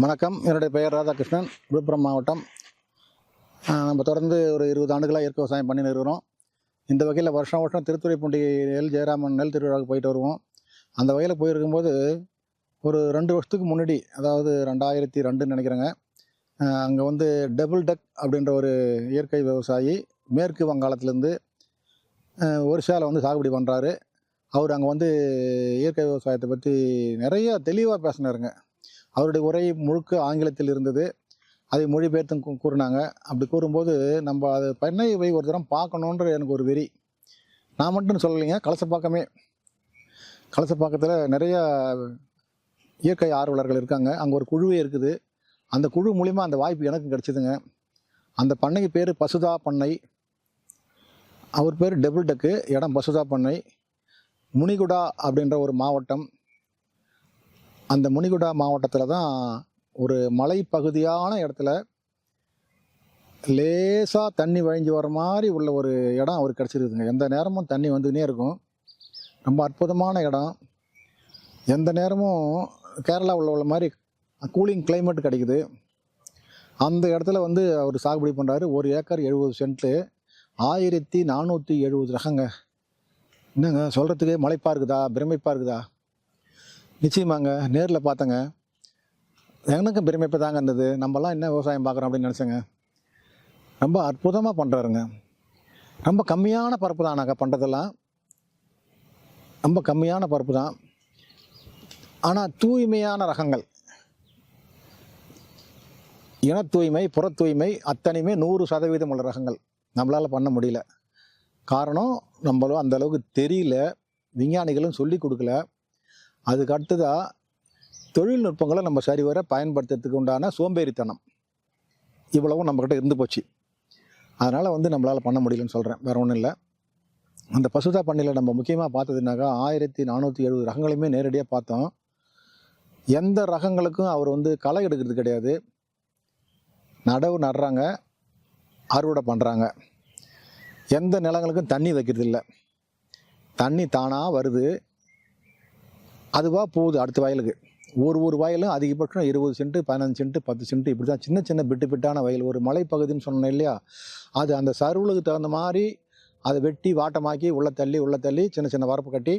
வணக்கம். என்னுடைய பெயர் ராதாகிருஷ்ணன். விழுப்புரம் மாவட்டம். நம்ம தொடர்ந்து ஒரு இருபது ஆண்டுகளாக இயற்கை விவசாயம் பண்ணி இருக்கிறோம். இந்த வகையில் வருஷம் வருஷம் திருத்துறைப்பூண்டி நெல் ஜெயராமன் நெல் திருவிழாவுக்கு போயிட்டு வருவோம். அந்த வகையில் போயிருக்கும்போது ஒரு ரெண்டு வருஷத்துக்கு முன்னாடி அதாவது ரெண்டாயிரத்தி ரெண்டுன்னு நினைக்கிறேங்க அங்கே வந்து டபுள் டக் அப்படின்ற ஒரு இயற்கை விவசாயி மேற்கு வங்காளத்துலேருந்து ஒரிசாவில் வந்து சாகுபடி பண்ணுறாரு. அவர் அங்கே வந்து இயற்கை விவசாயத்தை பற்றி நிறைய தெளிவாக பேசினாருங்க. அவருடைய உரை முழுக்க ஆங்கிலத்தில் இருந்தது. அதை மொழிபெயர்த்தும் கூறினாங்க. அப்படி கூறும்போது நம்ம அது பண்ணை வை ஒரு தரம் பார்க்கணுன்ற எனக்கு ஒரு வெறி. நான் மட்டும் சொல்லலைங்க கலசப்பாக்கமே கலசப்பாக்கத்தில் நிறைய இயற்கை ஆர்வலர்கள் இருக்காங்க. அங்கே ஒரு குழுவே இருக்குது. அந்த குழு மூலிமா அந்த வாய்ப்பு எனக்கு கிடச்சிதுங்க. அந்த பண்ணைக்கு பேர் பசுதா பண்ணை. அவர் பேர் டெபிள் டக்கு இடம் பசுதா பண்ணை. முனிகுடா அப்படின்ற ஒரு மாவட்டம். அந்த முனிகுடா மாவட்டத்தில் தான் ஒரு மலைப்பகுதியான இடத்துல லேசாக தண்ணி வழிஞ்சு வர மாதிரி உள்ள ஒரு இடம் அவருக்கு கிடச்சிருக்குதுங்க. எந்த நேரமும் தண்ணி வந்துக்கினே இருக்கும். ரொம்ப அற்புதமான இடம். எந்த நேரமும் கேரளா உள்ள உள்ள மாதிரி கூலிங் கிளைமேட் கிடைக்குது. அந்த இடத்துல வந்து அவர் சாகுபடி பண்ணுறாரு ஒரு ஏக்கர் எழுபது சென்ட்டு. ஆயிரத்தி நானூற்றி எழுபது ரகங்க. என்னங்க சொல்கிறதுக்கு மலைப்பாக இருக்குதா? பிரமிப்பாக இருக்குதா? நிச்சயமாங்க. நேரில் பார்த்தங்க. எனக்கும் பெருமைப்பு தாங்க இருந்தது. நம்மலாம் என்ன விவசாயம் பார்க்குறோம் அப்படின்னு நினச்சேங்க. ரொம்ப அற்புதமாக பண்ணுறாருங்க ரொம்ப கம்மியான பருப்பு தான் நாங்கள் பண்ணுறதெல்லாம் ரொம்ப கம்மியான பருப்பு தான். ஆனால் தூய்மையான ரகங்கள். இன தூய்மை புற தூய்மை அத்தனையுமே நூறு சதவீதம் உள்ள ரகங்கள். நம்மளால் பண்ண முடியல. காரணம் நம்மளும் அந்த அளவுக்கு தெரியல. விஞ்ஞானிகளும் சொல்லி கொடுக்கல. அதுக்கு அடுத்ததாக தொழில்நுட்பங்களை நம்ம சரிவர பயன்படுத்துறதுக்கு உண்டான சோம்பேறித்தனம். இவ்வளவும் நம்மக்கிட்ட இருந்து போச்சு. அதனால் வந்து நம்மளால் பண்ண முடியலன்னு சொல்கிறேன் வேற ஒன்றும் இல்லை. அந்த பசுதா பண்ணையில் நம்ம முக்கியமாக பார்த்ததுனாக்கா ஆயிரத்தி நானூற்றி எழுபது ரகங்களையுமே நேரடியாக பார்த்தோம். எந்த ரகங்களுக்கும் அவர் வந்து களை எடுக்கிறது கிடையாது. நடவு நடுறாங்க. அறுவடை பண்ணுறாங்க எந்த நிலங்களுக்கும் தண்ணி வைக்கிறது இல்லை தண்ணி தானாக வருது. அதுவாக போகுது அடுத்த வயலுக்கு. ஒரு ஒரு வயலும் அதிகபட்சம் இருபது சென்ட்டு பதினஞ்சு சென்ட்டு பத்து சென்ட் இப்படி தான் சின்ன சின்ன பிட்டு பிட்டான வயல். ஒரு மலைப்பகுதின்னு சொன்னேன் இல்லையா? அது அந்த சருவலுக்கு தகுந்த மாதிரி அதை வெட்டி வாட்டமாக்கி உள்ளே தள்ளி உள்ளே தள்ளி சின்ன சின்ன வரப்பு கட்டி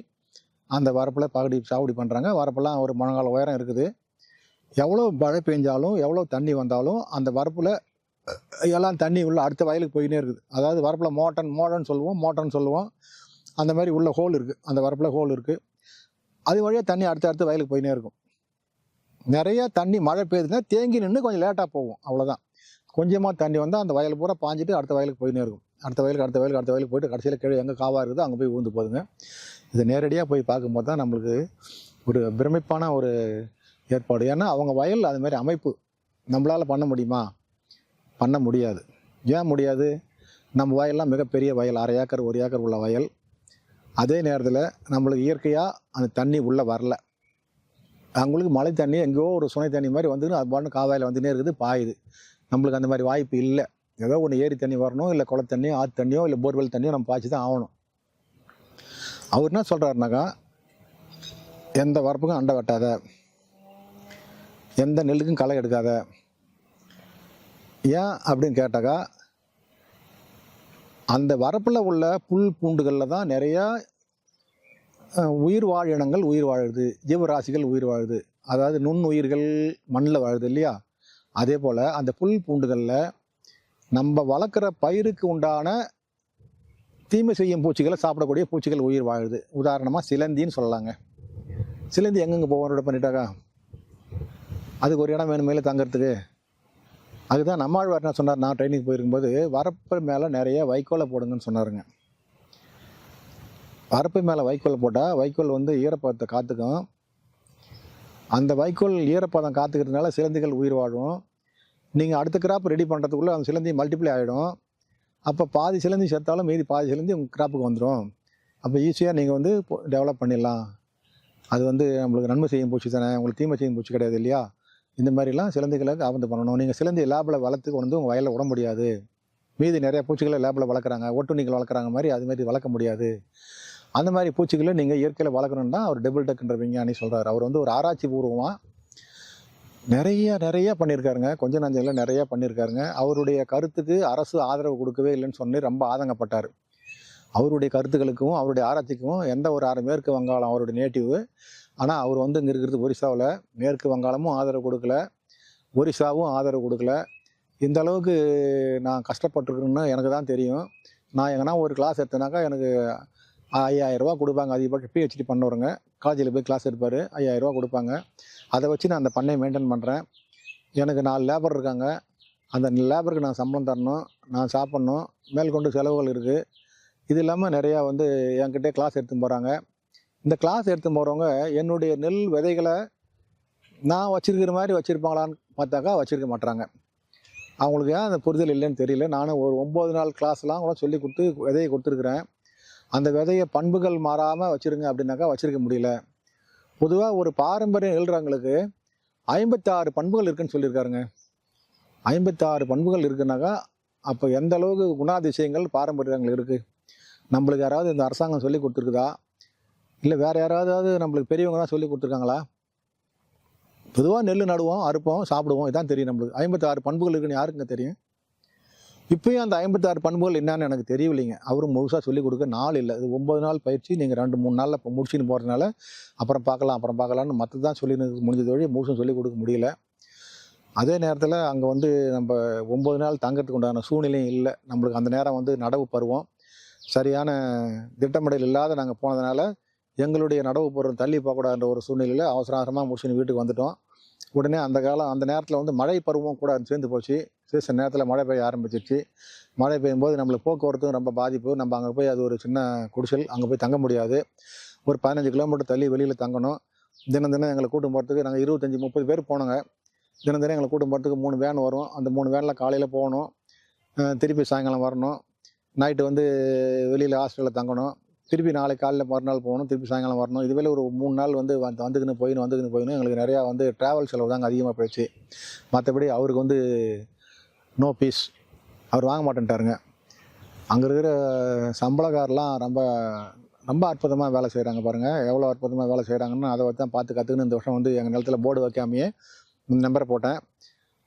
அந்த வரப்பில் பகுடி சாகுபடி பண்ணுறாங்க வரப்பெல்லாம் ஒரு முழங்கால உயரம் இருக்குது. எவ்வளோ மழை பெஞ்சாலும் எவ்வளோ தண்ணி வந்தாலும் அந்த வரப்பில் எல்லாம் தண்ணி உள்ள அடுத்த வயலுக்கு போயினே இருக்குது. அதாவது வரப்பில் மோட்டன் மோடன்னு சொல்லுவோம் மோட்டர்னு சொல்லுவோம். அந்த மாதிரி உள்ள ஹோல் இருக்குது அந்த வரப்பில் ஹோல் இருக்குது அது வழியாக தண்ணி அடுத்த அடுத்த வயலுக்கு போயினே இருக்கும். நிறைய தண்ணி மழை பெய்யுதுன்னா தேங்கி நின்று கொஞ்சம் லேட்டாக போகும். அவ்வளோதான் கொஞ்சமாக தண்ணி வந்தால் அந்த வயல் பூரா பாஞ்சிட்டு அடுத்த வயலுக்கு போயினே இருக்கும். அடுத்த வயலுக்கு அடுத்த வயலுக்கு அடுத்த வயலுக்கு போயிட்டு கடைசியில் கீழே எங்கே காவாக இருக்குதோ அங்கே போய் ஊந்து போகுதுங்க இதை நேரடியாக போய் பார்க்கும்போது தான் நம்மளுக்கு ஒரு பிரமிப்பான ஒரு ஏற்பாடு. ஏன்னா அவங்க வயல் அது மாதிரி அமைப்பு. நம்மளால் பண்ண முடியுமா? பண்ண முடியாது. ஏன் முடியாது? நம்ம வயல்லாம் மிகப்பெரிய வயல். அரை ஏக்கர் ஒரு ஏக்கர் உள்ள வயல். அதே நேரத்தில் நம்மளுக்கு இயற்கையாக அந்த தண்ணி உள்ளே வரல. அவங்களுக்கு மழை தண்ணி எங்கேயோ ஒரு சுனை தண்ணி மாதிரி வந்துன்னு அது பாட்டு காவாயில் வந்துனே இருக்குது பாயுது. நம்மளுக்கு அந்த மாதிரி வாய்ப்பு இல்லை. ஏதோ ஒன்று ஏரி தண்ணி வரணும் இல்லை குளத்தண்ணியோ ஆற்று தண்ணியோ இல்லை போர்வெல் தண்ணியோ நம்ம பாய்ச்சி தான் ஆகணும். அவர் என்ன சொல்கிறாருனாக்கா எந்த வரப்புக்கும் அண்டை வெட்டாத எந்த நெல்லுக்கும் களை எடுக்காத. ஏன் அப்படின்னு கேட்டாக்கா அந்த வரப்பில் உள்ள புல் பூண்டுகளில் தான் நிறையா உயிர் வாழினங்கள் உயிர் வாழுது. ஜீவராசிகள் உயிர் வாழுது. அதாவது நுண் உயிர்கள் மண்ணில் வாழுது இல்லையா? அதே போல் அந்த புல் பூண்டுகளில் நம்ம வளர்க்குற பயிருக்கு உண்டான தீமை செய்யும் பூச்சிகளை சாப்பிடக்கூடிய பூச்சிகள் உயிர் வாழுது. உதாரணமாக சிலந்தின்னு சொல்லலாங்க. சிலந்தி எங்கெங்கே போவோம்? பண்ணிட்டாக்கா? அதுக்கு ஒரு இடம் வேணும் மேலே தங்கறதுக்கு. அதுதான் நம்மாழ்வார் என்ன சொன்னார். நான் ட்ரைனிங் போயிருக்கும்போது வரப்பு மேலே நிறைய வைக்கோலை போடுங்கன்னு சொன்னாருங்க. வரப்பு மேலே வைக்கோல் போட்டால் வைக்கோல் வந்து ஈரப்பதத்தை காத்துக்கும். அந்த வைக்கோல் ஈரப்பதம் காத்துக்கிறதுனால சிலந்திகள் உயிர் வாழும். நீங்கள் அடுத்த கிராப் ரெடி பண்ணுறதுக்குள்ளே அந்த சிலந்தி மல்டிப்ளை ஆகிடும் அப்போ பாதி சிலந்தி செத்தாலும் மீதி பாதி சிலந்தி உங்கள் கிராப்புக்கு வந்துடும் அப்போ ஈஸியாக நீங்கள் வந்து டெவலப் பண்ணிடலாம். அது வந்து நம்மளுக்கு நன்மை செய்யும் பூச்சி தானே. உங்களுக்கு தீமை செய்யும் பூச்சி கிடையாது இல்லையா? இந்த மாதிரிலாம் சிலந்தைகளுக்கு ஆபத்து பண்ணணும். நீங்கள் சிலந்தி லேபில் வளர்த்து கொண்டு வந்து உங்கள் வயலில் விட முடியாது. மீதி நிறைய பூச்சிகளை லேபில் வளர்க்குறாங்க. ஒட்டுண்ணிகள் வளர்க்குறாங்க மாதிரி அது மாதிரி வளர்க்க முடியாது. அந்த மாதிரி பூச்சிகளை நீங்கள் இயற்கையில் வளர்க்கணுன்னா அவர் டபுள் டக்குன்ற விஞ்ஞானி சொல்கிறார் அவர் வந்து ஒரு ஆராய்ச்சி பூர்வமாக நிறைய நிறைய பண்ணியிருக்காருங்க. கொஞ்சம் நஞ்சங்கள நிறைய பண்ணியிருக்காருங்க. அவருடைய கருத்துக்கு அரசு ஆதரவு கொடுக்கவே இல்லைன்னு சொல்லி ரொம்ப ஆதங்கப்பட்டார். அவருடைய கருத்துக்களுக்கும் அவருடைய ஆராய்ச்சிக்கும் எந்த ஒரு ஆறு மேற்கு வங்காளம் அவருடைய நேட்டிவ் ஆனால் அவர் வந்து இங்கே இருக்கிறது ஒரிசாவில் மேற்கு வங்காளமும் ஆதரவு கொடுக்கல. ஒரிசாவும் ஆதரவு கொடுக்கல. இந்த அளவுக்கு நான் கஷ்டப்பட்டுருக்கேன்னு எனக்கு தான் தெரியும். நான் எங்கன்னா ஒரு கிளாஸ் எடுத்தேனாக்கா எனக்கு ஐயாயிரரூபா கொடுப்பாங்க. அதிகபட்சம் பிஹெச்டி பண்ணவருங்க. காலேஜில் போய் கிளாஸ் எடுப்பார். ஐயாயிரரூபா கொடுப்பாங்க. அதை வச்சு நான் அந்த பண்ணையை மெயின்டைன் பண்ணுறேன் எனக்கு நாலு லேபர் இருக்காங்க. அந்த லேபருக்கு நான் சம்பளம் தரணும். நான் சாப்பிட்ணும். மேல்கொண்டு செலவுகள் இருக்குது இது இல்லாமல் நிறையா வந்து என்கிட்டே கிளாஸ் எடுத்து போகிறாங்க இந்த கிளாஸ் எடுத்து போகிறவங்க என்னுடைய நெல் விதைகளை நான் வச்சிருக்கிற மாதிரி வச்சுருப்பாங்களான்னு பார்த்தாக்கா வச்சுருக்க மாட்றாங்க. அவங்களுக்கு ஏன் அந்த புரிதல் இல்லைன்னு தெரியல. நானும் ஒரு ஒம்பது நாள் கிளாஸ்லாம் கூட சொல்லி கொடுத்து விதையை கொடுத்துருக்குறேன். அந்த விதையை பண்புகள் மாறாமல் வச்சுருங்க அப்படின்னாக்கா வச்சுருக்க முடியல. பொதுவாக ஒரு பாரம்பரியம் நெல்றவங்களுக்கு ஐம்பத்தாறு பண்புகள் இருக்குன்னு சொல்லியிருக்காருங்க. ஐம்பத்தாறு பண்புகள் இருக்குனாக்கா அப்போ எந்த அளவுக்கு குணாதிசயங்கள் பாரம்பரியங்கள் இருக்குது நம்மளுக்கு யாராவது இந்த அரசாங்கம் சொல்லி கொடுத்துருக்குதா? இல்லை வேறு யாராவது நம்மளுக்கு பெரியவங்க தான் சொல்லி கொடுத்துருக்காங்களா? பொதுவாக நெல் நடுவோம் அறுப்போம் சாப்பிடுவோம். இதான் தெரியும் நம்மளுக்கு. ஐம்பத்தாறு பண்புகள் இருக்குன்னு யாருக்குங்க தெரியும்? இப்பயும் அந்த ஐம்பத்தாறு பண்புகள் என்னன்னு எனக்கு தெரியவில்லைங்க. அவரும் முழுசாக சொல்லிக் கொடுக்க நாள் இல்லை. இது ஒம்பது நாள் பயிற்சி. நீங்கள் ரெண்டு மூணு நாளில் இப்போ முடிச்சுன்னு போகிறதுனால அப்புறம் பார்க்கலாம் அப்புறம் பார்க்கலாம்னு மற்ற தான் சொல்லி முடிஞ்சது வழி முழுசும் சொல்லிக் கொடுக்க முடியல. அதே நேரத்தில் அங்கே வந்து நம்ம ஒம்பது நாள் தங்கறதுக்கு உண்டான சூழ்நிலையும் இல்லை. நம்மளுக்கு அந்த நேரம் வந்து நடவு பருவம். சரியான திட்டமிடல் இல்லாத நாங்கள் போனதுனால எங்களுடைய நடவு பொருள் தள்ளி போகக்கூடாதுன்ற ஒரு சூழ்நிலையில் அவசர அவசரமாக முடிச்சுன்னு வீட்டுக்கு வந்துட்டோம். உடனே அந்த காலம் அந்த நேரத்தில் வந்து மழை பருவம் கூட சேர்ந்து போச்சு. சீசன் நேரத்தில் மழை பெய்ய ஆரம்பிச்சிருச்சு. மழை பெய்யும்போது நம்மளுக்கு போக்குவரத்தும் ரொம்ப பாதிப்பு. நம்ம அங்கே போய் அது ஒரு சின்ன குடிசல் அங்கே போய் தங்க முடியாது. ஒரு பதினஞ்சு கிலோமீட்டர் தள்ளி வெளியில் தங்கணும். தினம் தினம் எங்களை கூட்டம் போகிறதுக்கு நாங்கள் இருபத்தஞ்சி முப்பது பேர் போனோங்க. தினம் தினம் எங்களை கூட்டம் போகிறதுக்கு மூணு வேன் வரும். அந்த மூணு வேனில் காலையில் போகணும். திருப்பி சாயங்காலம் வரணும். நைட்டு வந்து வெளியில் ஹாஸ்டலில் தங்கணும். திருப்பி நாளைக்கு காலையில் மறுநாள் போகணும் திருப்பி சாயங்காலம் வரணும். இதுவே ஒரு மூணு நாள் வந்து வந்துக்கின்னு போயின்னு வந்துக்குன்னு போயின்னு எங்களுக்கு நிறையா வந்து ட்ராவல் செலவு தாங்க அதிகமாக போயிடுச்சு. மற்றபடி அவருக்கு வந்து நோ பீஸ் அவர் வாங்க மாட்டேன்ட்டாருங்க. அங்கே இருக்கிற சம்பளக்காரெலாம் ரொம்ப ரொம்ப அற்புதமாக வேலை செய்கிறாங்க பாருங்கள் எவ்வளோ அற்புதமாக வேலை செய்கிறாங்கன்னு அதை வச்சு தான் பார்த்து கற்றுக்குன்னு இந்த வருஷம் வந்து எங்கள் நிலத்தில் போர்டு வைக்காமையே நம்பரை போட்டேன்.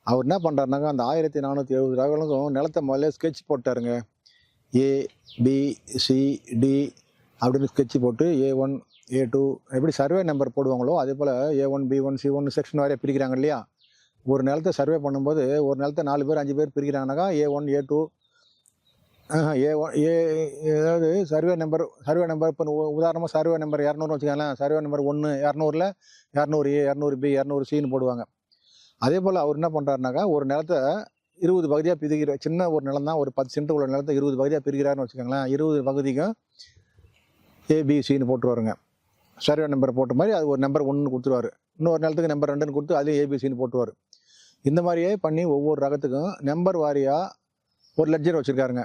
அவர் என்ன பண்ணுறாருனாக்கா அந்த ஆயிரத்தி நானூற்றி எழுபது ரூபாய்களுக்கும் நிலத்தை முதல்ல ஸ்கெட்ச் போட்டாருங்க. ஏ பி சி டி அப்படின்னு ஸ்கெட்ச் போட்டு ஏ ஒன் ஏ டூ எப்படி சர்வே நம்பர் போடுவாங்களோ அதே போல் A one B one C one section வரைய பிரிக்கிறாங்க இல்லையா? ஒரு நிலத்தை சர்வே பண்ணும்போது ஒரு நிலத்தை நாலு பேர் அஞ்சு பேர் பிரிக்கிறாங்கனாக்கா A one A two A one A ஏதாவது சர்வே நம்பர் சர்வே நம்பர் இப்போ உதாரணமாக சர்வே நம்பர் இரநூறுன்னு வச்சுக்கோங்களேன். சர்வே நம்பர் ஒன்று இரநூறுல இரநூறு ஏ இரநூறு பி இரநூறு சின்னு போடுவாங்க. அதே போல் அவர் என்ன பண்ணுறாருனாக்கா ஒரு நிலத்தை இருபது பகுதியாக பிரிக்கிற சின்ன ஒரு நிலம் தான் ஒரு பத்து சென்ட் உள்ள நிலத்தை இருபது பகுதியாக பிரிக்கிறாருன்னு வச்சுக்கோங்களேன். இருபது பகுதிக்கும் ஏபிசின்னு போட்டுருவாருங்க. சர்வே நம்பர் போட்ட மாதிரி அது ஒரு நம்பர் ஒன்று கொடுத்துருவாரு. இன்னொரு நிலத்துக்கு நம்பர் ரெண்டுன்னு கொடுத்து அதையும் ஏபிசின்னு போட்டுருவார். இந்த மாதிரியே பண்ணி ஒவ்வொரு ரகத்துக்கும் நம்பர் வாரியாக ஒரு லெட்ஜர் வச்சுருக்காருங்க.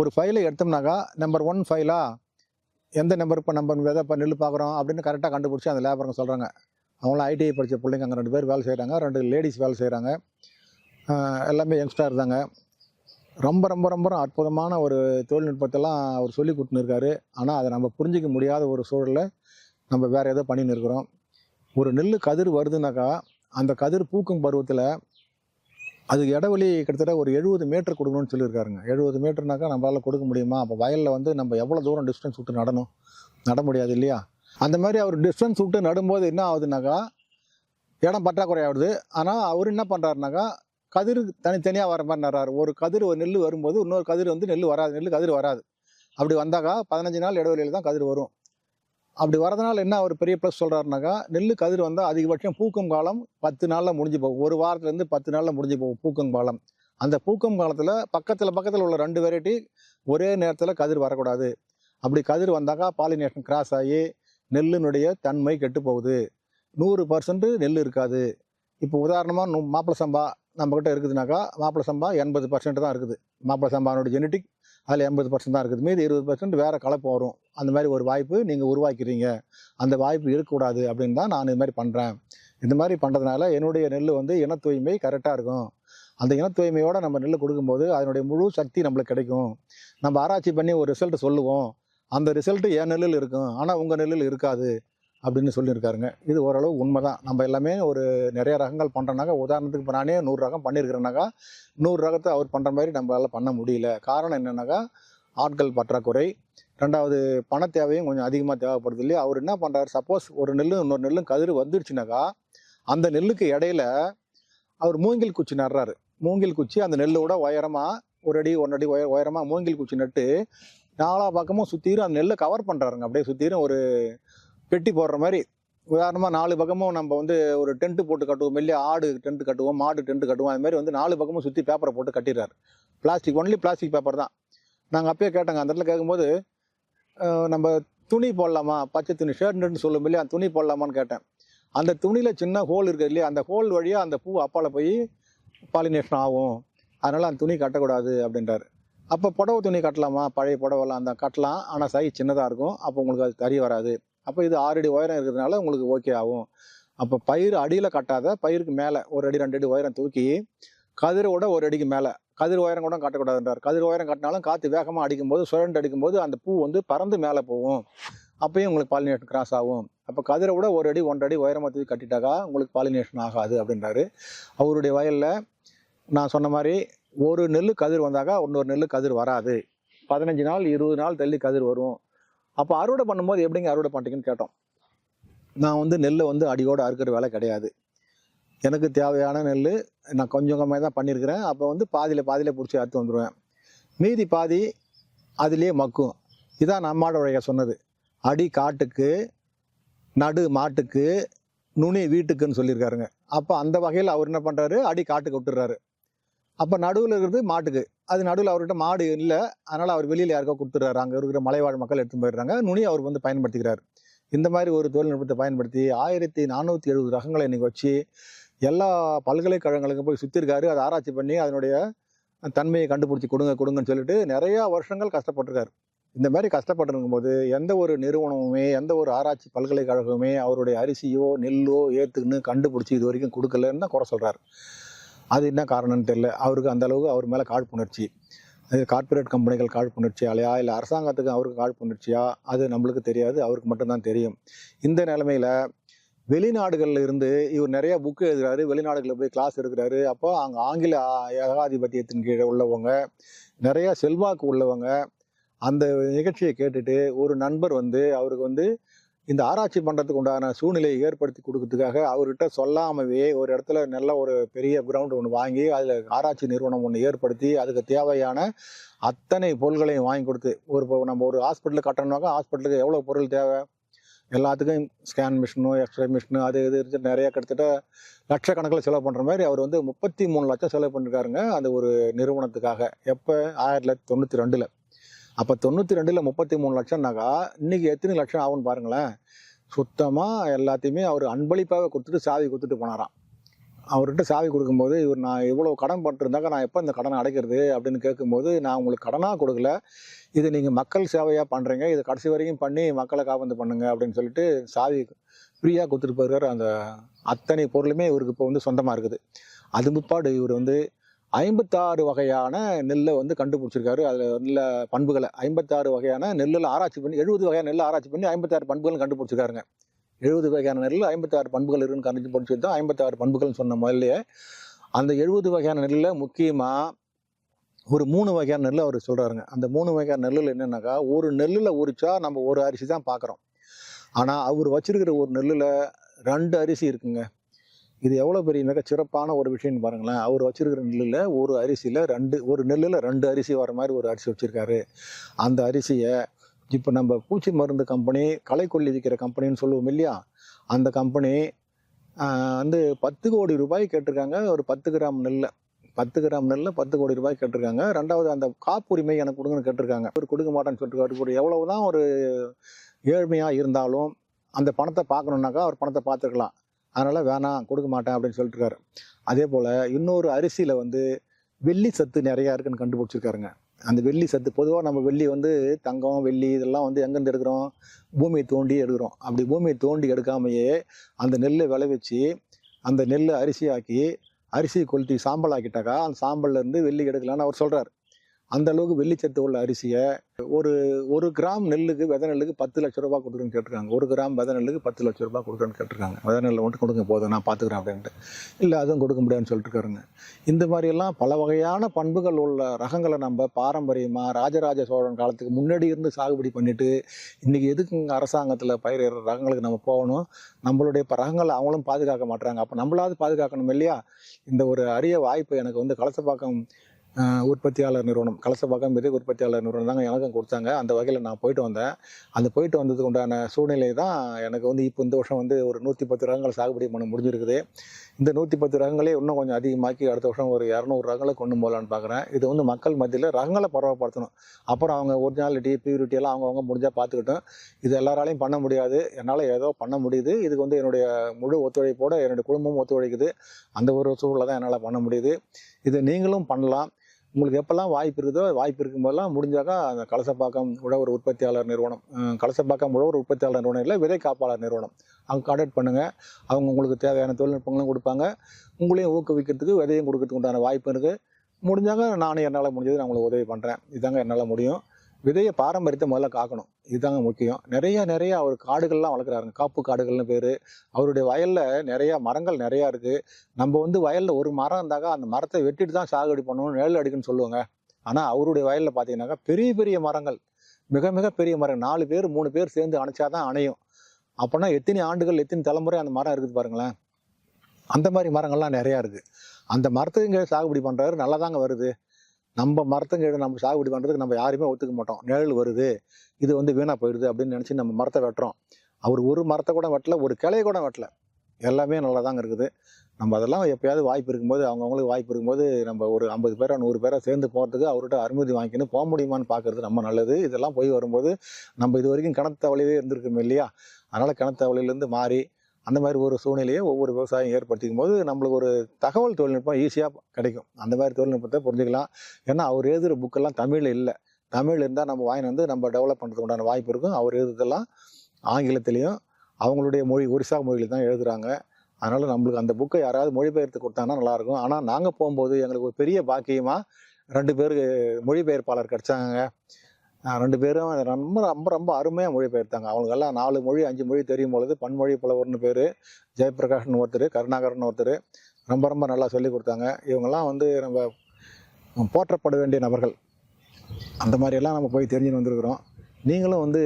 ஒரு ஃபைலை எடுத்தோம்னாக்கா நம்பர் ஒன் ஃபைலாக எந்த நம்பர் இப்போ நம்பர் விதை இப்போ நெல் பார்க்குறோம் அப்படின்னு கரெக்டாக கண்டுபிடிச்சி அந்த லேபருங்க சொல்கிறாங்க அவங்களாம் ஐடிஐ படித்த பிள்ளைங்க அங்கே ரெண்டு பேர் வேலை செய்கிறாங்க ரெண்டு லேடிஸ் வேலை செய்கிறாங்க எல்லாமே யங்ஸ்டர் தாங்க. ரொம்ப ரொம்ப ரொம்ப அற்புதமான ஒரு தொழில்நுட்பத்தெல்லாம் அவர் சொல்லி கொடுத்துன்னு ஆனால் அதை நம்ம புரிஞ்சிக்க முடியாத ஒரு சூழலில் நம்ம வேறு ஏதோ பண்ணின்னு இருக்கிறோம். ஒரு நெல் கதிர் வருதுனாக்கா அந்த கதிர் பூக்கும் பருவத்தில் அதுக்கு இடைவெளி கிட்டத்தட்ட ஒரு எழுபது மீட்டர் கொடுக்கணும்னு சொல்லியிருக்காருங்க. எழுபது மீட்டர்னாக்கா நம்மளால் கொடுக்க முடியுமா? அப்போ வயலில் வந்து நம்ம எவ்வளோ தூரம் டிஸ்டன்ஸ் விட்டு நடணும்? நட முடியாது இல்லையா? அந்த மாதிரி அவர் டிஸ்டன்ஸ் விட்டு நடும்போது என்ன ஆகுதுனாக்கா இடம் பற்றாக்குறை ஆகுது ஆனால் அவர் என்ன பண்ணுறாருனாக்கா கதிர் தனித்தனியாக வர மாதிரி நடுறாரு ஒரு கதிர் ஒரு நெல் வரும்போது இன்னொரு கதிர் வந்து நெல் வராது நெல் கதிர் வராது. அப்படி வந்தாக்கா பதினஞ்சு நாள் இடைவெளியில் தான் கதிர் வரும். அப்படி வரதுனால என்ன ஒரு பெரிய ப்ளஸ் சொல்கிறாருனாக்கா நெல் கதிர் வந்தால் அதிகபட்சம் பூக்கும் காலம் பத்து நாளில் முடிஞ்சு போகும். ஒரு வாரத்துலேருந்து பத்து நாளில் முடிஞ்சு போகும் பூக்கும் காலம். அந்த பூக்கும் காலத்தில் பக்கத்தில் பக்கத்தில் உள்ள ரெண்டு வெரைட்டி ஒரே நேரத்தில் கதிர் வரக்கூடாது. அப்படி கதிர் வந்தாக்கா பாலினேஷன் கிராஸ் ஆகி நெல்லினுடைய தன்மை கெட்டு போகுது. நூறு பர்சன்ட் நெல் இருக்காது. இப்போ உதாரணமாக மாப்பிள சம்பா நம்மக்கிட்ட இருக்குதுனாக்கா மாப்பிள சம்பா எண்பது பர்சன்ட் தான் இருக்குது. மாப்பிள சம்பானோட ஜெனட்டிக் அதில் எண்பது பர்சன்ட் தான் இருக்குது. மீதி இருபது பர்சன்ட் வேறு கலப்பு வரும். அந்த மாதிரி ஒரு வாய்ப்பு நீங்கள் உருவாக்கிறீங்க. அந்த வாய்ப்பு இருக்கக்கூடாது அப்படின்னு தான் நான் இது மாதிரி பண்ணுறேன் இந்த மாதிரி பண்ணுறதுனால என்னுடைய நெல் வந்து இன தூய்மை கரெக்டாக இருக்கும். அந்த இன தூய்மையோடு நம்ம நெல் கொடுக்கும்போது அதனுடைய முழு சக்தி நம்மளுக்கு கிடைக்கும். நம்ம ஆராய்ச்சி பண்ணி ஒரு ரிசல்ட் சொல்லுவோம். அந்த ரிசல்ட்டு என் நெல்லில் இருக்கும். ஆனால் உங்கள் நெல்லில் இருக்காது. அப்படின்னு சொல்லியிருக்காருங்க. இது ஓரளவு உண்மை தான் நம்ம எல்லாமே ஒரு நிறைய ரகங்கள் பண்ணுறோன்னாக்கா உதாரணத்துக்கு இப்போ நானே நூறு ரகம் பண்ணியிருக்கிறேனாக்கா நூறு ரகத்தை அவர் பண்ணுற மாதிரி நம்மளால் பண்ண முடியல. காரணம் என்னென்னாக்கா ஆட்கள் பற்றாக்குறை. ரெண்டாவது பண தேவையும் கொஞ்சம் அதிகமாக தேவைப்படுது இல்லையா? அவர் என்ன பண்ணுறாரு சப்போஸ் ஒரு நெல்லும் இன்னொரு நெல்லும் கதிர் வந்துடுச்சுனாக்கா அந்த நெல்லுக்கு இடையில அவர் மூங்கில் குச்சி நடுறாரு. மூங்கில் குச்சி அந்த நெல்லோட உயரமாக ஒரு அடி ஒன்றடி உய உயரமாக மூங்கில் குச்சி நட்டு நாலா பக்கமும் சுற்றிரும் அந்த நெல்லை கவர் பண்ணுறாருங்க அப்படியே சுற்றிரும் ஒரு பெட்டி போடுற மாதிரி. உதாரணமாக நாலு பக்கமும் நம்ம வந்து ஒரு டென்ட் போட்டு கட்டுவோம். மெல்லிய ஆடு டென்ட் கட்டுவோம் மாடு டென்ட் கட்டுவோம். அது மாதிரி வந்து நாலு பக்கமும் சுற்றி பேப்பரை போட்டு கட்டிடுறாரு. பிளாஸ்டிக் ஒன்லி பிளாஸ்டிக் பேப்பர் தான். நாங்கள் அப்பயே கேட்டோங்க அந்த இடத்துல கேட்கும்போது நம்ம துணி போடலாமா? பச்சை துணி ஷர்ட்னு சொல்லும் இல்லையா? துணி போடலாமான்னு கேட்டேன். அந்த துணியில் சின்ன ஹோல் இருக்குது இல்லையா? அந்த ஹோல் வழியாக அந்த பூ அப்பால் போய் பாலினேஷன் ஆகும். அதனால் அந்த துணி கட்டக்கூடாது அப்படின்றாரு. அப்போ புடவை துணி கட்டலாமா? பழைய புடவைலாம் அந்த கட்டலாம். ஆனால் சைஸ் சின்னதாக இருக்கும். அப்போ உங்களுக்கு அது தறி வராது. அப்போ இது ஆறு அடி உயரம் இருக்கிறதுனால உங்களுக்கு ஓகே ஆகும். அப்போ பயிர் அடியில் கட்டாத பயிருக்கு மேலே ஒரு அடி ரெண்டு அடி உயரம் தூக்கி கதிரோட ஒரு அடிக்கு மேலே. கதிர் உயரம் கூட கட்டக்கூடாதுன்றார். கதிர் உயரம் கட்டினாலும் காற்று வேகமாக அடிக்கும்போது சுழண்டு அடிக்கும்போது அந்த பூ வந்து பறந்து மேலே போகும். அப்பயும் உங்களுக்கு பாலினேஷன் கிராஸ் ஆகும். அப்போ கதிரை விட ஒரு அடி ஒன்றரை அடி உயரமாக தூக்கி கட்டிட்டாக்கா உங்களுக்கு பாலினேஷன் ஆகாது அப்படின்றாரு. அவருடைய வயலில் நான் சொன்ன மாதிரி ஒரு நெல் கதிர் வந்தாக்கா இன்னொரு நெல் கதிர் வராது. பதினஞ்சு நாள் இருபது நாள் தள்ளி கதிர் வரும். அப்போ அறுவடை பண்ணும்போது எப்படிங்க அறுவடை பண்ணுறீங்கன்னு கேட்டோம். நான் வந்து நெல்லை வந்து அடியோடு அறுக்கிற வேலை கிடையாது. எனக்கு தேவையான நெல் நான் கொஞ்சம் கம்மியாக தான் பண்ணியிருக்கிறேன் அப்போ வந்து பாதியில் பாதியில் பிடிச்சி அறுத்து வந்துடுவேன் மீதி பாதி அதிலே மக்கும். இதான் நம்மாடோடைய சொன்னது. அடி காட்டுக்கு நடு மாட்டுக்கு நுனி வீட்டுக்குன்னு சொல்லியிருக்காருங்க. அப்போ அந்த வகையில் அவர் என்ன பண்ணுறாரு அடி காட்டுக்கு விட்டுறாரு அப்போ நடுவில் இருக்கிறது மாட்டுக்கு. அது நடுவில் அவர்கிட்ட மாடு இல்லை. அதனால் அவர் வெளியில் யாருக்கோ கொடுத்துட்றாரு. அங்கே இருக்கிற மலைவாழ் மக்கள் எடுத்து போயிடுறாங்க. நுனி அவர் வந்து பயன்படுத்திக்கிறார். இந்த மாதிரி ஒரு தொழில்நுட்பத்தை பயன்படுத்தி ஆயிரத்தி நானூற்றி எழுபது ரகங்களை இன்றைக்கி வச்சு எல்லா பல்கலைக்கழகங்களுக்கும் போய் சுற்றிருக்காரு அதை ஆராய்ச்சி பண்ணி அதனுடைய தன்மையை கண்டுபிடிச்சி கொடுங்க கொடுங்கன்னு சொல்லிட்டு நிறையா வருஷங்கள் கஷ்டப்பட்டிருக்காரு. இந்த மாதிரி கஷ்டப்பட்டுருக்கும் போது எந்த ஒரு நிறுவனமுமே எந்த ஒரு ஆராய்ச்சி பல்கலைக்கழகமே அவருடைய அரிசியோ நெல்லோ ஏற்றுக்குன்னு கண்டுபிடிச்சி இது வரைக்கும் கொடுக்கலன்னு தான் குறை சொல்கிறார் அது என்ன காரணம்னு தெரியல. அவருக்கு அந்த அளவுக்கு அவர் மேலே காழ்ப்புணர்ச்சி. அது கார்ப்பரேட் கம்பெனிகள் காழ்ப்புணர்ச்சியாலையா? இல்லை அரசாங்கத்துக்கு அவருக்கு காழ்ப்புணர்ச்சியா? அது நம்மளுக்கு தெரியாது. அவருக்கு மட்டும்தான் தெரியும். இந்த நிலமையில் வெளிநாடுகளில் இருந்து இவர் நிறைய புக்கு எழுதுறாரு. வெளிநாடுகளில் போய் கிளாஸ் எடுக்கிறாரு. அப்போ அங்கே ஆங்கில ஏகாதிபத்தியத்தின் கீழே உள்ளவங்க நிறையா செல்வாக்கு உள்ளவங்க அந்த நிகழ்ச்சியை கேட்டுட்டு ஒரு நண்பர் வந்து அவருக்கு வந்து இந்த ஆராய்ச்சி பண்ணுறதுக்கு உண்டான சூழ்நிலையை ஏற்படுத்தி கொடுக்கறதுக்காக அவர்கிட்ட சொல்லாமவே ஒரு இடத்துல நல்ல ஒரு பெரிய கிரவுண்டு ஒன்று வாங்கி அதில் ஆராய்ச்சி நிறுவனம் ஒன்று ஏற்படுத்தி அதுக்கு தேவையான அத்தனை பொருள்களையும் வாங்கி கொடுத்து ஒரு இப்போ நம்ம ஒரு ஹாஸ்பிட்டலுக்கு கட்டணுனாக்கா ஹாஸ்பிட்டலுக்கு எவ்வளோ பொருள் தேவை? எல்லாத்துக்கும் ஸ்கேன் மிஷினு எக்ஸ்ரே மிஷினு அது இது இருந்து நிறையா கிட்டத்தட்ட லட்சக்கணக்கில் செலவு பண்ணுற மாதிரி அவர் வந்து முப்பத்தி மூணு லட்சம் செலவு பண்ணிருக்காருங்க அந்த ஒரு நிறுவனத்துக்காக. எப்போ? ஆயிரத்தி தொள்ளாயிரத்தி தொண்ணூற்றி ரெண்டில். அப்போ தொண்ணூற்றி ரெண்டில் முப்பத்தி மூணு லட்சம்னாக்கா இன்னைக்கு எத்தனை லட்சம் ஆகும்னு பாருங்களேன். சுத்தமாக எல்லாத்தையுமே அவர் அன்பளிப்பாக கொடுத்துட்டு சாவி கொடுத்துட்டு போனாராம். அவர்கிட்ட சாவி கொடுக்கும்போது இவர் நான் இவ்வளோ கடன் பட்டிருந்தாக்கா நான் எப்போ இந்த கடனை அடைக்கிறது? அப்படின்னு கேட்கும்போது நான் உங்களுக்கு கடனாக கொடுக்கல. இது நீங்கள் மக்கள் சேவையாக பண்ணுறீங்க இது கடைசி வரைக்கும் பண்ணி மக்களை காப்பந்து பண்ணுங்க. அப்படின்னு சொல்லிட்டு சாவி ஃப்ரீயாக கொடுத்துட்டு போயிருக்காரு அந்த அத்தனை பொருளுமே இவருக்கு இப்போ வந்து சொந்தமாக இருக்குது. அது முற்பாடு இவர் வந்து ஐம்பத்தாறு வகையான நெல்லை வந்து கண்டுபிடிச்சிருக்காரு. அதில் நல்ல பண்புகளை ஐம்பத்தாறு வகையான நெல்லில் ஆராய்ச்சி பண்ணி எழுபது வகையான நெல் ஆராய்ச்சி பண்ணி ஐம்பத்தாறு பண்புகளும் கண்டுபிடிச்சிருக்காருங்க. எழுபது வகையான நெல் ஐம்பத்தாறு பண்புகள் இருக்குன்னு கண்டுபிடிச்சி தான் ஐம்பத்தாறு பண்புகள்னு சொன்ன முதல்லையே அந்த எழுபது வகையான நெல்லில் முக்கியமாக ஒரு மூணு வகையான நெல் அவர் சொல்கிறாருங்க அந்த மூணு வகையான நெல்லில் என்னென்னாக்கா ஒரு நெல்லில் உரிச்சா நம்ம ஒரு அரிசி தான் பார்க்குறோம் ஆனால் அவர் வச்சுருக்கிற ஒரு நெல்லில் ரெண்டு அரிசி இருக்குங்க. இது எவ்வளோ பெரிய மிக சிறப்பான ஒரு விஷயம்னு பாருங்களேன். அவர் வச்சிருக்கிற நெல்லில் ஒரு அரிசியில் ரெண்டு ஒரு நெல்லில் ரெண்டு அரிசி வர மாதிரி ஒரு அரிசி வச்சுருக்காரு. அந்த அரிசியை இப்போ நம்ம பூச்சி மருந்து கம்பெனி களைக்கொல்லி விற்கிற கம்பெனின்னு சொல்லுவோம் இல்லையா? அந்த கம்பெனி வந்து பத்து கோடி ரூபாய் கேட்டிருக்காங்க. ஒரு பத்து கிராம் நெல்லை. பத்து கிராம் நெல்லில் பத்து கோடி ரூபாய் கேட்டிருக்காங்க. ரெண்டாவது அந்த காப்புரிமை எனக்கு கொடுங்கன்னு கேட்டிருக்காங்க. ஒரு கொடுக்க மாட்டேன்னு சொல்லிட்டு ஒரு எவ்வளவு தான் ஒரு ஏழ்மையாக இருந்தாலும் அந்த பணத்தை பார்க்கணுன்னாக்கா அவர் பணத்தை பார்த்துருக்கலாம். அதனால் வேணாம் கொடுக்க மாட்டேன் அப்படின்னு சொல்லிட்டுருக்காரு. அதே போல் இன்னொரு அரிசியில் வந்து வெள்ளி சத்து நிறையா இருக்குன்னு கண்டுபிடிச்சிருக்காருங்க. அந்த வெள்ளி சத்து பொதுவாக நம்ம வெள்ளி வந்து தங்கம் வெள்ளி இதெல்லாம் வந்து எங்கேருந்து எடுக்கிறோம்? பூமியை தோண்டி எடுக்கிறோம். அப்படி பூமியை தோண்டி எடுக்காமையே அந்த நெல்லை விளைவிச்சு அந்த நெல்லை அரிசியாக்கி அரிசி கொளுத்தி சாம்பல் ஆக்கிட்டாக்கா அந்த சாம்பல்ல இருந்து வெள்ளி எடுக்கலாம்னு அவர் சொல்கிறார் அந்த அளவுக்கு வெள்ளிச்சத்து உள்ள அரிசியை ஒரு ஒரு கிராம் நெல்லுக்கு வித நெல்லுக்கு பத்து லட்ச ரூபாய் கொடுக்குறேன்னு கேட்டிருக்காங்க. ஒரு கிராம் வித நெல்லுக்கு பத்து லட்ச ரூபாய் கொடுக்குறேன்னு கேட்டிருக்காங்க. வித நெல்லை மட்டும் கொடுங்க போதும் நான் பார்த்துக்கிறேன் அப்படின்ட்டு. இல்லை அதுவும் கொடுக்க முடியாதுன்னு சொல்லிட்டு இருக்காருங்க. இந்த மாதிரியெல்லாம் பல வகையான பண்புகள் உள்ள ரகங்களை நம்ம பாரம்பரியமாக ராஜராஜ சோழன் காலத்துக்கு முன்னாடி இருந்து சாகுபடி பண்ணிட்டு இன்றைக்கி எதுக்குங்க அரசாங்கத்தில் பயிரிடுற ரகங்களுக்கு நம்ம போகணும்? நம்மளுடைய இப்போ ரகங்களை அவங்களும் பாதுகாக்க மாட்றாங்க. அப்போ நம்மளாவது பாதுகாக்கணும் இல்லையா? இந்த ஒரு அரிய வாய்ப்பு எனக்கு வந்து கலசப்பாக்கம் உற்பத்தியாளர் நிறுவனம் கலசப்பாக்கம் விதை உற்பத்தியாளர் நிறுவனம் தாங்க எனக்கும் கொடுத்தாங்க. அந்த வகையில் நான் போயிட்டு வந்தேன். அந்த போயிட்டு வந்ததுக்கு உண்டான சூழ்நிலை தான் எனக்கு வந்து இப்போ இந்த வருஷம் வந்து ஒரு நூற்றி பத்து ரகங்கள் சாகுபடி பண்ண முடிஞ்சிருக்குது. இந்த நூற்றி பத்து ரகங்களே இன்னும் கொஞ்சம் அதிகமாக்கி அடுத்த வருஷம் ஒரு இரநூறு ரகங்களை கொண்டு போகலான்னு பார்க்குறேன் இது வந்து மக்கள் மத்தியில் ரகங்களை பரவப்படுத்தணும். அப்புறம் அவங்க ஒரிஜினாலிட்டி பியூரிட்டி எல்லாம் அவங்கவுங்க முடிஞ்சால் பார்த்துக்கிட்டோம் இது எல்லாராலையும் பண்ண முடியாது. என்னால் ஏதோ பண்ண முடியுது. இதுக்கு வந்து என்னுடைய முழு ஒத்துழைப்போட என்னுடைய குடும்பமும் ஒத்துழைக்குது. அந்த ஒரு சூழலை தான் என்னால் பண்ண முடியுது. இதை நீங்களும் பண்ணலாம். உங்களுக்கு எப்போல்லாம் வாய்ப்பு இருக்குதோ வாய்ப்பு இருக்கும்போதெல்லாம் முடிஞ்சாக்கா அந்த கலசப்பாக்கம் உழவர் உற்பத்தியாளர் நிறுவனம் கலசப்பாக்கம் உழவர் உற்பத்தியாளர் நிறுவனம் இல்லை விதை காப்பாளர் நிறுவனம். அவங்க கான்டாக்ட் பண்ணுங்கள் அவங்க உங்களுக்கு தேவையான தொழில்நுட்பங்களும் கொடுப்பாங்க. உங்களையும் ஊக்குவிக்கிறதுக்கு விதையும் கொடுக்கறதுக்கு உண்டான வாய்ப்பு இருக்குது முடிஞ்சாங்க நானும் என்னால் முடிஞ்சது நான் உங்களுக்கு உதவி பண்ணுறேன் இதாங்க என்னால் முடியும். விதையை பாரம்பரியத்தை முதல்ல காக்கணும். இதுதாங்க முக்கியம். நிறைய நிறைய அவர் காடுகள்லாம் வளர்க்குறாருங்க. காப்பு காடுகள்னு பேர். அவருடைய வயலில் நிறையா மரங்கள் நிறையா இருக்குது நம்ம வந்து வயலில் ஒரு மரம் இருந்தாக்கா அந்த மரத்தை வெட்டிட்டு தான் சாகுபடி பண்ணணும் நிழல் அடிக்குன்னு சொல்லுவாங்க. ஆனால் அவருடைய வயலில் பார்த்தீங்கன்னாக்கா பெரிய பெரிய மரங்கள். மிக மிக பெரிய மரம். நாலு பேர் மூணு பேர் சேர்ந்து அணைச்சா தான் அணையும். அப்போனா எத்தனை ஆண்டுகள் எத்தனை தலைமுறை அந்த மரம் இருக்குது பாருங்களேன். அந்த மாதிரி மரங்கள்லாம் நிறையா இருக்குது அந்த மரத்துங்க சாகுபடி பண்ணுறாரு நல்லா தாங்க வருது. நம்ம மரத்துங்க நம்ம சாகுபடி பண்ணுறதுக்கு நம்ம யாருமே ஒத்துக்க மாட்டோம். நிழல் வருது இது வந்து வீணாக போயிடுது அப்படின்னு நினச்சி நம்ம மரத்தை வெட்டுறோம். அவர் ஒரு மரத்தை கூட வெட்டல ஒரு கிளையை கூட வெட்டல. எல்லாமே நல்லா தாங்க இருக்குது. நம்ம அதெல்லாம் எப்பயாவது வாய்ப்பு இருக்கும்போது அவங்கவுங்களுக்கு வாய்ப்பு இருக்கும்போது நம்ம ஒரு ஐம்பது பேரா நூறு பேரா சேர்ந்து போகிறதுக்கு அவர்கிட்ட அனுமதி வாங்கிக்கணும் போக முடியுமான்னு பார்க்கறது ரொம்ப நல்லது. இதெல்லாம் போய் வரும்போது நம்ம இது வரைக்கும் கிணத்தவளையே இருந்திருக்கோம் இல்லையா? அதனால் கிணத்தவளையிலேருந்து மாறி அந்த மாதிரி ஒரு சூழ்நிலையை ஒவ்வொரு விவசாயம் ஏற்படுத்திக்கும் போது நம்மளுக்கு ஒரு தகவல் தொழில்நுட்பம் ஈஸியாக கிடைக்கும். அந்த மாதிரி தொழில்நுட்பத்தை புரிஞ்சுக்கலாம். ஏன்னா அவர் எழுதுகிற புக்கெல்லாம் தமிழில் இல்லை. தமிழ் இருந்தால் நம்ம வாங்கி வந்து நம்ம டெவலப் பண்ணுறதுக்கு உண்டான வாய்ப்பு இருக்கும். அவர் எழுதுறதெல்லாம் ஆங்கிலத்திலையும் அவங்களுடைய மொழி ஒரிசா மொழியில் தான் எழுதுகிறாங்க அதனால் நம்மளுக்கு அந்த புக்கை யாராவது மொழிபெயர்த்து கொடுத்தாங்கன்னா நல்லாயிருக்கும் ஆனால் நாங்கள் போகும்போது எங்களுக்கு ஒரு பெரிய பாக்கியமாக ரெண்டு பேர் மொழிபெயர்ப்பாளர் கிடச்சாங்க. ரெண்டு பேரும் ரொம்ப ரொம்ப ரொம்ப அருமையாக மொழிபெயர்த்தாங்க. அவங்களுக்கெல்லாம் நாலு மொழி அஞ்சு மொழி தெரியும் பொழுது பன்மொழி புலவர்னு பேர் ஜெயபிரகாஷ்னு ஒருத்தர் கருணாகரன் ஒருத்தர் ரொம்ப ரொம்ப நல்லா சொல்லி கொடுத்தாங்க. இவங்கெல்லாம் வந்து நம்ம போற்றப்பட வேண்டிய நபர்கள். அந்த மாதிரியெல்லாம் நம்ம போய் தெரிஞ்சுன்னு வந்திருக்கிறோம். நீங்களும் வந்து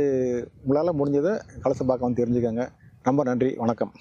உங்களால் முடிஞ்சதை கலசப்பாக்கம் வந்து தெரிஞ்சுக்கோங்க. ரொம்ப நன்றி. வணக்கம்.